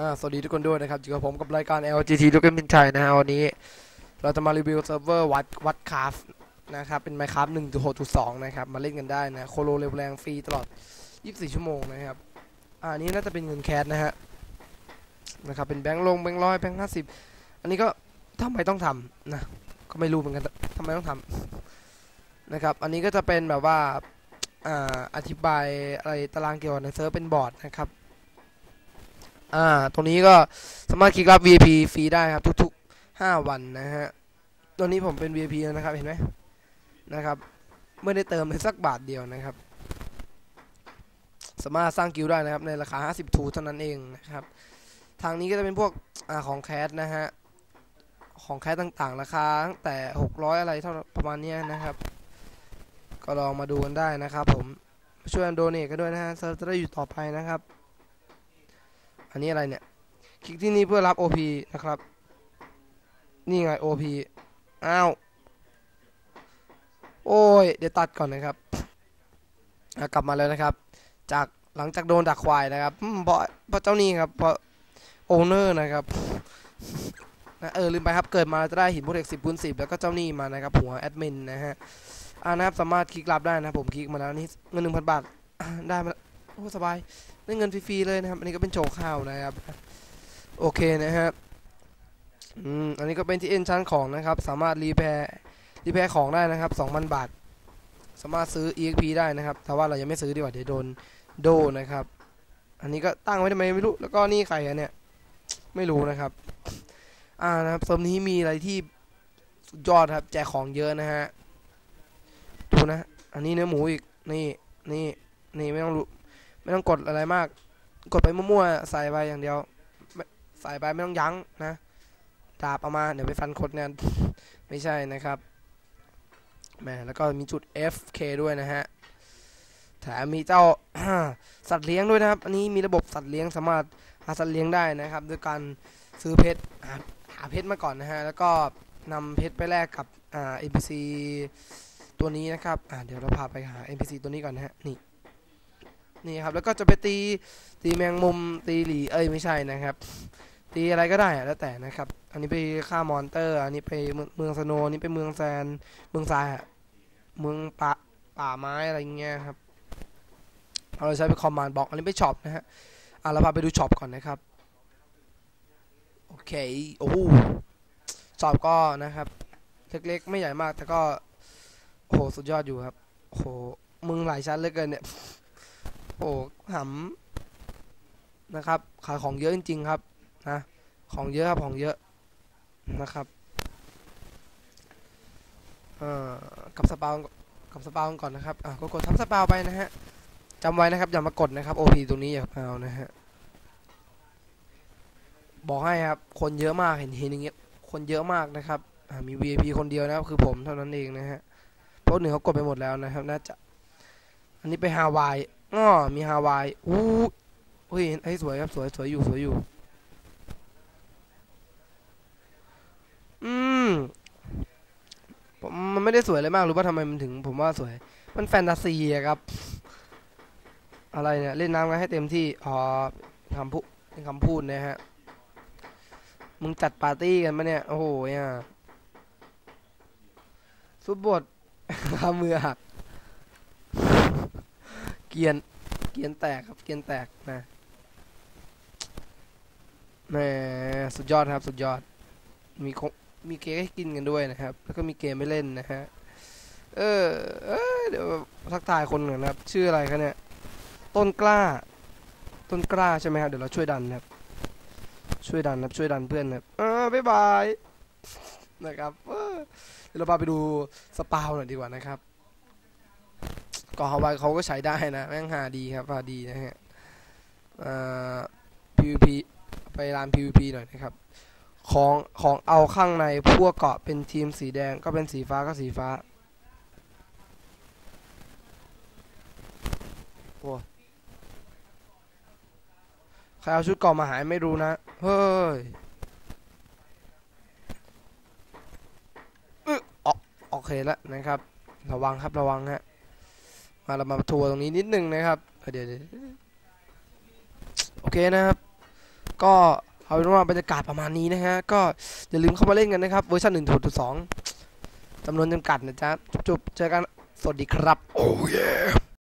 อ่าสวัสดีทุกคนด้วยนะครับอยู่กับผมกับรายการ LGT ทุกคนเป็นชัยนะฮะวันนี้ เราจะมารีวิวเซิร์ฟเวอร์วัดวัดคาฟนะครับ เป็น Minecraft 1.6.2 นะครับ มาเล่นกันได้นะ โคโลเร็วแรงฟรีตลอด 24 ชั่วโมงนะครับ อ่าอันนี้น่าจะเป็นเงินแคสนะฮะนะครับ เป็นแบงค์ลงแบงค์ร้อยแบงค์ห้าสิบอันนี้ก็ทำไมต้องทำนะก็ไม่รู้เหมือนกันทำไมต้องทำนะครับ อันนี้ก็จะเป็นแบบว่าอ่าอธิบายอะไรตารางเกี่ยวกับในเซิร์ฟเป็นบอร์ดนะครับ อ่า ตรงนี้ก็สามารถคลิกรับ VIP ฟรีได้ครับ ทุกๆ 5 วันนะฮะตัวนี้ผมเป็น VIP แล้วนะครับ เห็นไหมนะครับ ไม่ได้เติมเลยสักบาทเดียวนะครับ สามารถสร้างกิลได้นะครับ ในราคา 50 ทูเท่านั้นเองนะครับ ทางนี้ก็จะเป็นพวกอ่าของแคสนะฮะ ของแคสต่างๆ ราคาตั้งแต่ 600 อะไรเท่าประมาณนี้นะครับ ก็ลองมาดูกันได้นะครับผม ช่วยกันโดเนทกันด้วยนะฮะจะได้อยู่ต่อไปนะครับ นนี้อะไรเนี่ย คลิกที่นี่เพื่อรับ OP นะครับ นี่ไง OP อ้าว โอ้ย เดี๋ยวตัดก่อนนะครับ กลับมาแล้วนะครับ จากหลังจากโดนดักควายนะครับเพราะเพราะเจ้านี่ครับ เพราะโอเนอร์นะครับนะเออลืมไปครับเกิดมาจะได้หินโปรเทคสิบคูณสิบแล้วก็เจ้านี่มานะครับ หัวแอดมินนะฮะอ่านะครับสามารถคลิกรับได้นะผมคลิกมาแล้วนี่เงินหนึ่งพันบาทได้มา โอ้สบายได้เงินฟรีๆเลยนะครับ อันนี้ก็เป็นโชว์ข้าวนะครับ โอเคนะครับอืมอันนี้ก็เป็นที่เอ็นชั้นของนะครับ สามารถรีแพร์รีแพร์ของได้นะครับ 2,000 บาท สามารถซื้อ EXP ได้นะครับ แต่ว่าเรายังไม่ซื้อดีกว่าเดี๋ยวโดนโดนะครับ อันนี้ก็ตั้งไว้ทำไมไม่รู้ แล้วก็นี่ใครอะเนี่ยไม่รู้นะครับ อ่านะครับเซิร์ฟนี้มีอะไรที่สุดยอดครับ แจกของเยอะนะฮะ ดูนะ อันนี้เนื้อหมูอีก นี่ นี่ นี่ไม่ต้องรู้ไม่ต้อง กดอะไรมาก กดไปมั่วๆใส่ไปอย่างเดียวใส่ไปไม่ต้องยั้งนะดาบเอามาเดี๋ยวไปฟันคนเนี่ยไม่ใช่นะครับแหมแล้วก็มีจุด FK ด้วยนะฮะแถมมีเจ้าสัตว์เลี้ยงด้วยนะครับ อันนี้มีระบบสัตว์เลี้ยงสามารถหาสัตว์เลี้ยงได้นะครับด้วยการซื้อเพชรหาหาเพชรมาก่อนนะฮะแล้วก็นำเพชรไปแลกกับอ่า NPC ตัวนี้นะครับอ่าเดี๋ยวเราพาไปหา NPC ตัวนี้ก่อนนะฮะนี่ นี่ครับแล้วก็จะไปตีตีแมงมุมตีหลีเอ้ยไม่ใช่นะครับ ตีอะไรก็ได้แล้วแต่นะครับ อันนี้ไปฆ่ามอนเตอร์ อันนี้ไปเมืองเมืองสโนนี้ไปเมืองแซนเมืองทรายอะเมืองป่าป่าไม้อะไรเงี้ยครับเราใช้ไปคอมมานด์บอกอันนี้ไปช็อปนะฮะอะเราพาไปดูช็อปก่อนนะครับโอเคโอ้โหช็อปก็นะครับเล็กๆ ไม่ใหญ่มากแต่ก็โอ้โหสุดยอดอยู่ครับโอ้โหมึงหลายชั้นเหลือเกินเนี่ย โอ้หำนะครับ ขายของเยอะจริงๆครับนะของเยอะครับของเยอะนะครับเอ่อกับสปาวกับสปาวก่อนนะครับอะก็กดทับสปาวไปนะฮะจำไว้นะครับอย่ามากดนะครับ OP ตรงนี้อย่าเอานะฮะบอกให้ครับคนเยอะมากเห็นเห็นอย่างเงี้ยคนเยอะมากนะครับอ่ามี VIP คนเดียวนะครับคือผมเท่านั้นเองนะฮะเพราะหนึ่งเขากดไปหมดแล้วนะครับน่าจะอันนี้ไปฮาวาย อ๋อมีฮาวายอู้เฮ้ยไอ้สวยครับสวยสวยอยู่สวยอยู่ อืมผมมันไม่ได้สวยเลยมากรู้ป่ะทำไมมันถึง ผมว่าสวย มันแฟนตาซีครับ อะไรเนี่ย เล่นน้ำกันให้เต็มที่อ๋อคำพูดเป็นคำพูดนะฮะ มึงจัดปาร์ตี้กันปะเนี่ย โอ้โหเนี่ยฟุตบอลข้ามือหัก กียน เกียนแตกครับ เกียนแตกนะแหมสุดยอดครับ สุดยอด มีคงมีเค้กให้กินกันด้วยนะครับ แล้วก็มีเกมไม่เล่นนะฮะ เออเออเดี๋ยวทักทายคนหน่อยนะครับ ชื่ออะไรคะเนี่ย ต้นกล้า ต้นกล้าใช่ไหมครับ เดี๋ยวเราช่วยดันครับ ช่วยดันครับ ช่วยดันเพื่อนครับเออบ๊ายบาย นะครับเออเดี๋ยวเราพาไปดูสปาวหน่อยดีกว่านะครับ ก็ฮาวายเขาก็ใช้ได้นะ แม่งหาดีครับหาดีนะฮะเอ่อ PVP ไปร้าน PVP หน่อยนะครับ ของของเอาข้างในพวกเกาะเป็นทีมสีแดงก็เป็นสีฟ้าก็สีฟ้า โอ้ใครเอาชุดเกาะมาหายไม่รู้นะ เฮ้ยออโอเคแล้วนะครับ ระวังครับระวังฮะ มาเรามาทัวร์ตรงนี้นิดนึงนะครับเดี๋ยวโอเคนะครับ ก็เอาเป็นว่าบรรยากาศประมาณนี้นะฮะก็อย่าลืมเข้ามาเล่นกันนะครับเวอร์ชันหนึ่งจำนวนจำกัดนะจ๊ะจุบๆเจอกันสวัสดีครับ โอ้ย